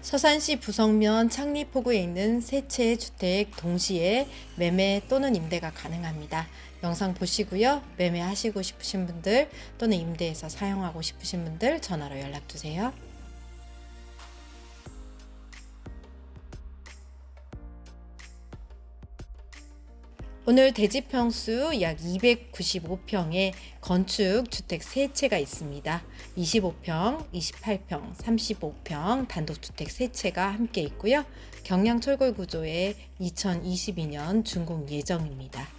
서산시 부성면 창리포구에 있는 세 채의 주택 동시에 매매 또는 임대가 가능합니다. 영상 보시고요. 매매하시고 싶으신 분들 또는 임대해서 사용하고 싶으신 분들 전화로 연락 주세요. 오늘 대지평수 약 295평의 건축 주택 세 채가 있습니다. 25평, 28평, 35평 단독주택 세 채가 함께 있고요. 경량 철골 구조의 2022년 준공 예정입니다.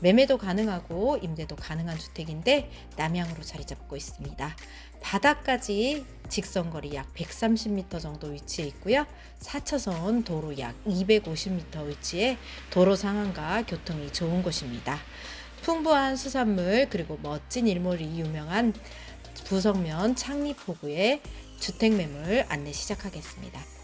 매매도 가능하고 임대도 가능한 주택인데 남향으로 자리 잡고 있습니다. 바닥까지 직선거리 약 130m 정도 위치해 있고요. 4차선 도로 약 250m 위치에 도로 상황과 교통이 좋은 곳입니다. 풍부한 수산물 그리고 멋진 일몰이 유명한 부성면 창리포구의 주택 매물 안내 시작하겠습니다.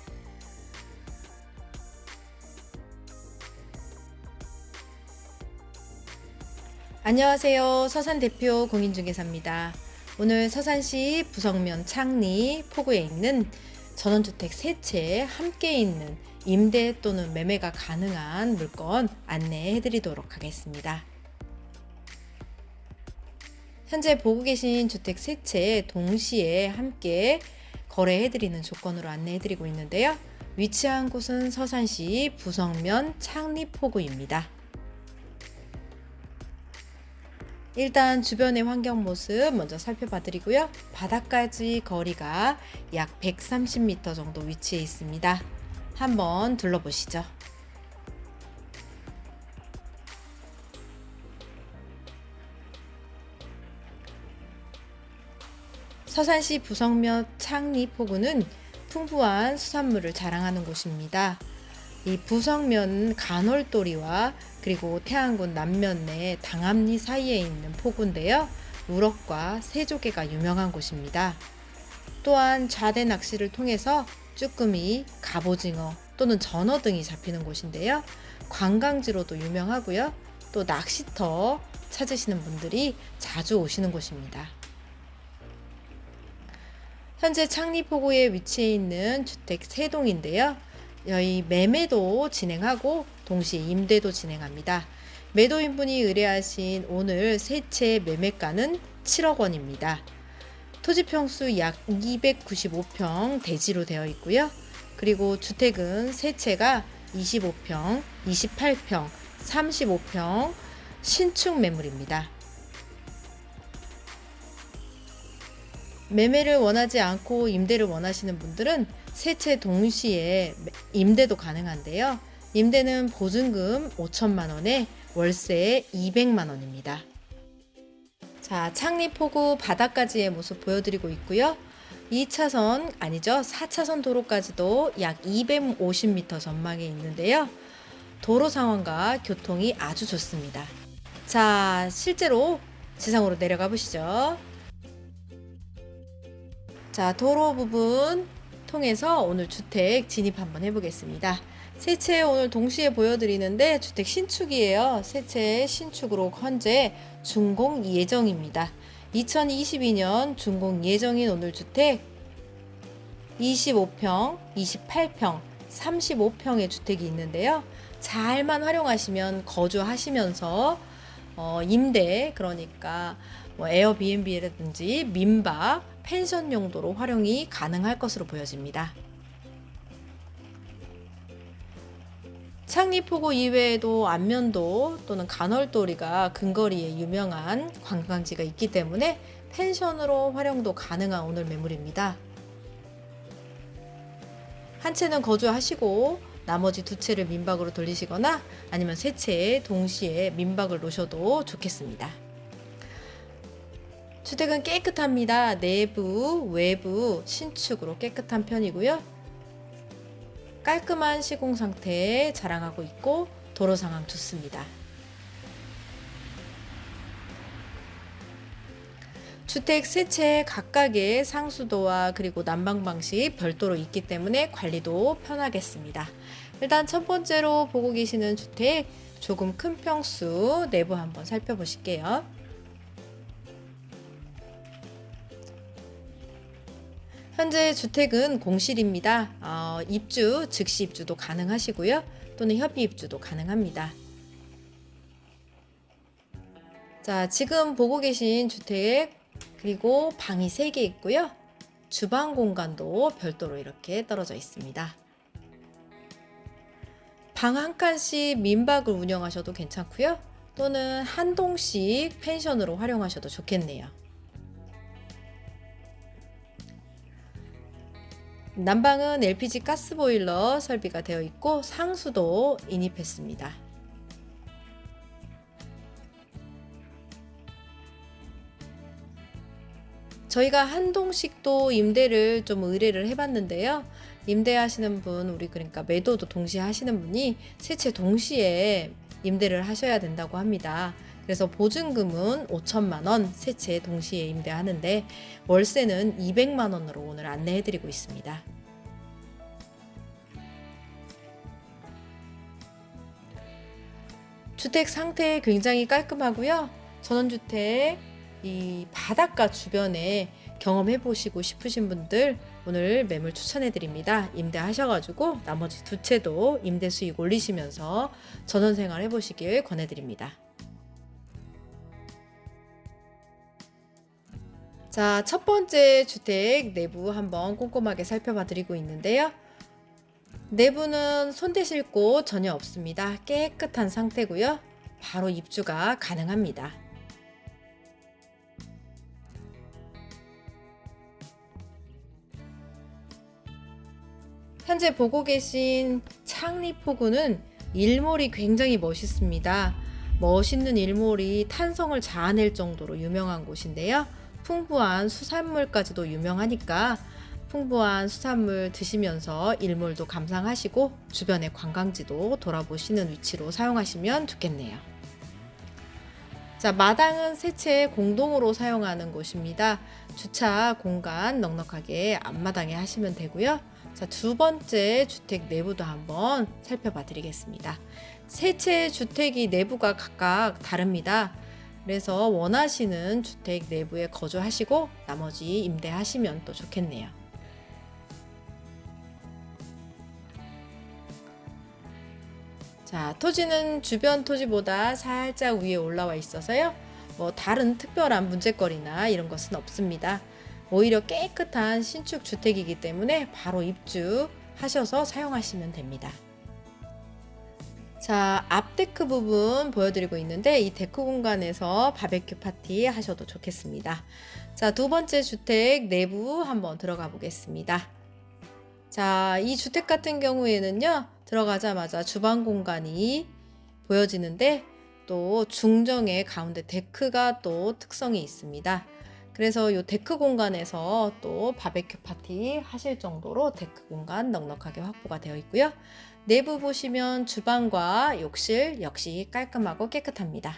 안녕하세요. 서산 대표 공인중개사입니다. 오늘 서산시 부성면 창리 포구에 있는 전원주택 세 채 함께 있는 임대 또는 매매가 가능한 물건 안내해 드리도록 하겠습니다. 현재 보고 계신 주택 세 채 동시에 함께 거래해 드리는 조건으로 안내해 드리고 있는데요. 위치한 곳은 서산시 부성면 창리 포구입니다. 일단 주변의 환경 모습 먼저 살펴봐 드리고요. 바닥까지 거리가 약 130m 정도 위치해 있습니다. 한번 둘러보시죠. 서산시 부성면 창리 포구는 풍부한 수산물을 자랑하는 곳입니다. 이 부성면 간월도리와 그리고 태안군 남면 내 당암리 사이에 있는 포구인데요. 우럭과 새조개가 유명한 곳입니다. 또한 좌대 낚시를 통해서 쭈꾸미, 갑오징어 또는 전어 등이 잡히는 곳인데요. 관광지로도 유명하고요. 또 낚시터 찾으시는 분들이 자주 오시는 곳입니다. 현재 창리포구에 위치해 있는 주택 세동인데요 여기 매매도 진행하고 동시에 임대도 진행합니다. 매도인분이 의뢰하신 오늘 세채 매매가는 7억 원입니다. 토지 평수 약 295평 대지로 되어 있고요. 그리고 주택은 세 채가 25평, 28평, 35평 신축 매물입니다. 매매를 원하지 않고 임대를 원하시는 분들은 세채 동시에 임대도 가능한데요. 임대는 보증금 5천만 원에 월세 200만 원입니다. 자, 창리포구 바닥까지의 모습 보여드리고 있고요. 2차선 아니죠. 4차선 도로까지도 약 250m 전망에 있는데요. 도로 상황과 교통이 아주 좋습니다. 자, 실제로 지상으로 내려가 보시죠. 자, 도로 부분 통해서 오늘 주택 진입 한번 해보겠습니다. 세채 오늘 동시에 보여드리는데 주택 신축이에요. 세채 신축으로 현재 준공 예정입니다. 2022년 준공 예정인 오늘 주택 25평, 28평, 35평의 주택이 있는데요. 잘만 활용하시면 거주하시면서 어, 임대 그러니까 뭐 에어비앤비라든지 민박, 펜션 용도로 활용이 가능할 것으로 보여집니다. 창리포구 이외에도 안면도 또는 간월도리가 근거리에 유명한 관광지가 있기 때문에 펜션으로 활용도 가능한 오늘 매물입니다. 한 채는 거주하시고 나머지 두 채를 민박으로 돌리시거나 아니면 세 채 동시에 민박을 놓으셔도 좋겠습니다. 주택은 깨끗합니다. 내부, 외부 신축으로 깨끗한 편이고요. 깔끔한 시공 상태 자랑하고 있고 도로 상황 좋습니다. 주택 세 채 각각의 상수도와 그리고 난방 방식 별도로 있기 때문에 관리도 편하겠습니다. 일단 첫 번째로 보고 계시는 주택 조금 큰 평수 내부 한번 살펴보실게요. 현재 주택은 공실입니다. 어, 입주, 즉시 입주도 가능하시고요. 또는 협의 입주도 가능합니다. 자, 지금 보고 계신 주택 그리고 방이 3개 있고요. 주방 공간도 별도로 이렇게 떨어져 있습니다. 방 한 칸씩 민박을 운영하셔도 괜찮고요. 또는 한 동씩 펜션으로 활용하셔도 좋겠네요. 난방은 LPG 가스보일러 설비가 되어 있고 상수도 인입했습니다. 저희가 한동식도 임대를 좀 의뢰를 해봤는데요. 임대하시는 분, 우리 그러니까 매도도 동시에 하시는 분이 세채 동시에 임대를 하셔야 된다고 합니다. 그래서 보증금은 5천만 원, 세채 동시에 임대하는데 월세는 200만 원으로 오늘 안내해 드리고 있습니다. 주택 상태 굉장히 깔끔하고요. 전원주택 이 바닷가 주변에 경험해 보시고 싶으신 분들 오늘 매물 추천해 드립니다. 임대하셔가지고 나머지 두 채도 임대 수익 올리시면서 전원 생활 해보시길 권해 드립니다. 자, 첫 번째 주택 내부 한번 꼼꼼하게 살펴봐 드리고 있는데요. 내부는 손대실 곳 전혀 없습니다. 깨끗한 상태고요. 바로 입주가 가능합니다. 현재 보고 계신 창리포구는 일몰이 굉장히 멋있습니다. 멋있는 일몰이 탄성을 자아낼 정도로 유명한 곳인데요. 풍부한 수산물까지도 유명하니까 풍부한 수산물 드시면서 일몰도 감상하시고 주변의 관광지도 돌아보시는 위치로 사용하시면 좋겠네요. 자, 마당은 세 채 공동으로 사용하는 곳입니다. 주차 공간 넉넉하게 앞마당에 하시면 되고요. 자, 두 번째 주택 내부도 한번 살펴봐 드리겠습니다. 세 채 주택이 내부가 각각 다릅니다. 그래서 원하시는 주택 내부에 거주하시고 나머지 임대하시면 또 좋겠네요. 자, 토지는 주변 토지보다 살짝 위에 올라와 있어서요. 뭐 다른 특별한 문제거리나 이런 것은 없습니다. 오히려 깨끗한 신축 주택이기 때문에 바로 입주하셔서 사용하시면 됩니다. 자, 앞 데크 부분 보여드리고 있는데 이 데크 공간에서 바베큐 파티 하셔도 좋겠습니다. 자, 두 번째 주택 내부 한번 들어가 보겠습니다. 자, 이 주택 같은 경우에는요, 들어가자마자 주방 공간이 보여지는데 또 중정의 가운데 데크가 또 특성이 있습니다. 그래서 이 데크 공간에서 또 바베큐 파티 하실 정도로 데크 공간 넉넉하게 확보가 되어 있고요. 내부 보시면 주방과 욕실 역시 깔끔하고 깨끗합니다.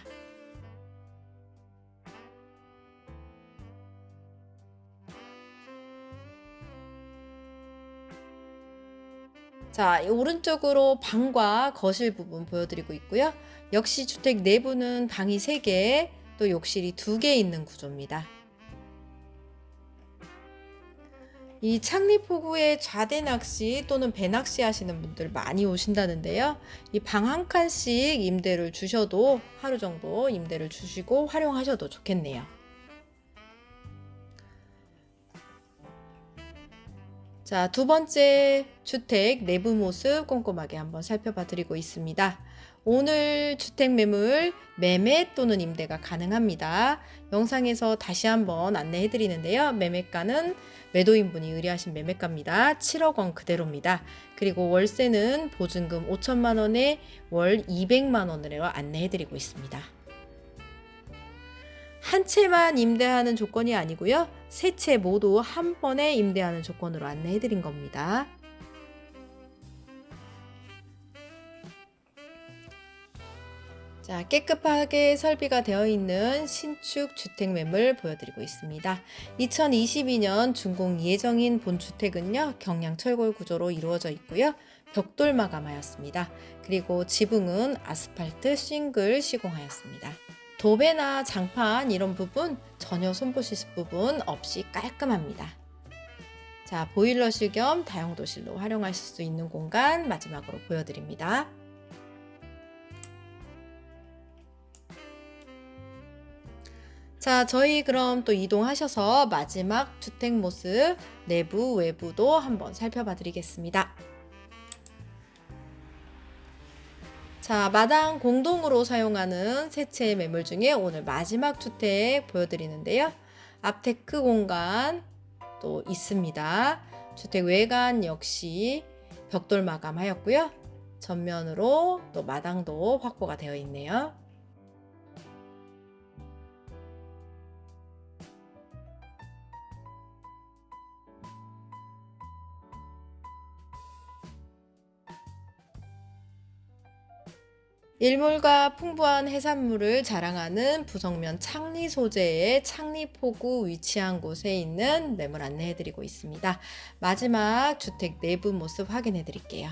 자, 오른쪽으로 방과 거실 부분 보여드리고 있고요. 역시 주택 내부는 방이 3개, 또 욕실이 2개 있는 구조입니다. 이 창리포구에 좌대 낚시 또는 배 낚시 하시는 분들 많이 오신다는데요. 이 방 한 칸씩 임대를 주셔도 하루 정도 임대를 주시고 활용하셔도 좋겠네요. 자, 두 번째 주택 내부 모습 꼼꼼하게 한번 살펴봐 드리고 있습니다. 오늘 주택 매물 매매 또는 임대가 가능합니다. 영상에서 다시 한번 안내해 드리는데요. 매매가는 매도인분이 의뢰하신 매매가입니다. 7억 원 그대로입니다. 그리고 월세는 보증금 5천만 원에 월 200만 원으로 안내해 드리고 있습니다. 한 채만 임대하는 조건이 아니고요. 세 채 모두 한 번에 임대하는 조건으로 안내해 드린 겁니다. 자, 깨끗하게 설비가 되어 있는 신축 주택 매물 보여드리고 있습니다. 2022년 준공 예정인 본 주택은요, 경량 철골 구조로 이루어져 있고요. 벽돌 마감하였습니다. 그리고 지붕은 아스팔트 싱글 시공하였습니다. 도배나 장판 이런 부분 전혀 손보실 부분 없이 깔끔합니다. 자, 보일러실 겸 다용도실로 활용하실 수 있는 공간 마지막으로 보여드립니다. 자, 저희 그럼 또 이동하셔서 마지막 주택 모습 내부, 외부도 한번 살펴봐 드리겠습니다. 자, 마당 공동으로 사용하는 세 채의 매물 중에 오늘 마지막 주택 보여드리는데요. 앞테크 공간 또 있습니다. 주택 외관 역시 벽돌 마감하였고요. 전면으로 또 마당도 확보가 되어 있네요. 일몰과 풍부한 해산물을 자랑하는 부성면 창리 소재의 창리포구 위치한 곳에 있는 매물 안내해 드리고 있습니다. 마지막 주택 내부 모습 확인해 드릴게요.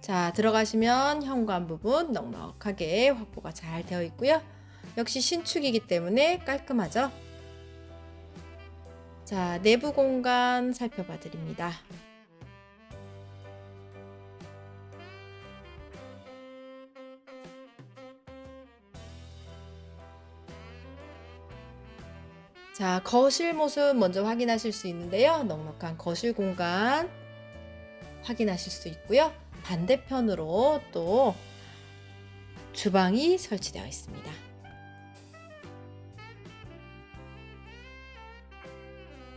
자, 들어가시면 현관 부분 넉넉하게 확보가 잘 되어 있고요. 역시 신축이기 때문에 깔끔하죠? 자, 내부 공간 살펴봐 드립니다. 자, 거실 모습 먼저 확인하실 수 있는데요. 넉넉한 거실 공간 확인하실 수 있고요. 반대편으로 또 주방이 설치되어 있습니다.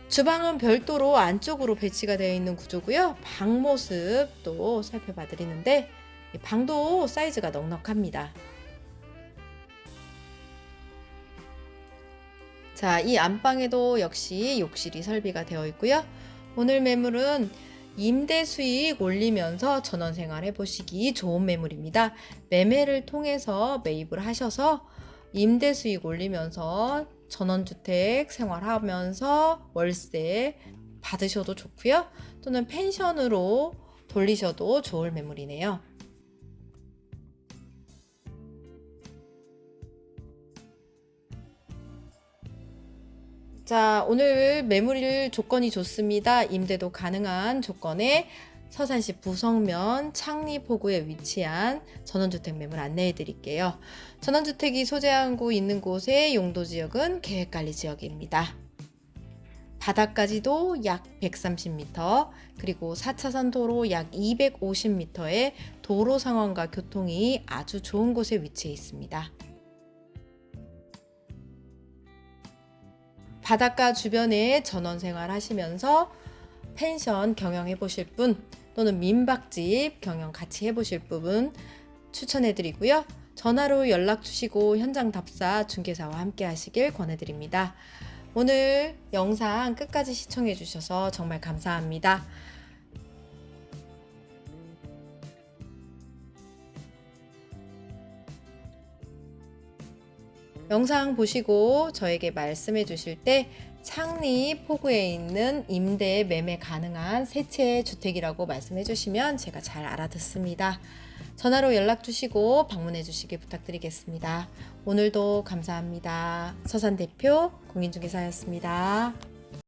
주방은 별도로 안쪽으로 배치가 되어 있는 구조고요. 방 모습 또 살펴봐 드리는데 방도 사이즈가 넉넉합니다. 자, 이 안방에도 역시 욕실이 설비가 되어 있고요. 오늘 매물은 임대 수익 올리면서 전원 생활 해 보시기 좋은 매물입니다. 매매를 통해서 매입을 하셔서 임대 수익 올리면서 전원주택 생활하면서 월세 받으셔도 좋고요. 또는 펜션으로 돌리셔도 좋을 매물이네요. 자, 오늘 매물일 조건이 좋습니다. 임대도 가능한 조건에 서산시 부성면 창리포구에 위치한 전원주택 매물 안내해 드릴게요. 전원주택이 소재하고 있는 곳의 용도 지역은 계획관리 지역입니다. 바닥까지도 약 130m, 그리고 4차선 도로 약 250m의 도로 상황과 교통이 아주 좋은 곳에 위치해 있습니다. 바닷가 주변에 전원 생활 하시면서 펜션 경영해 보실 분 또는 민박집 경영 같이 해 보실 분 추천해 드리고요. 전화로 연락 주시고 현장 답사 중개사와 함께 하시길 권해 드립니다. 오늘 영상 끝까지 시청해 주셔서 정말 감사합니다. 영상 보시고 저에게 말씀해 주실 때 창리 포구에 있는 임대 매매 가능한 세 채의 주택이라고 말씀해 주시면 제가 잘 알아듣습니다. 전화로 연락 주시고 방문해 주시길 부탁드리겠습니다. 오늘도 감사합니다. 서산 대표 공인중개사였습니다.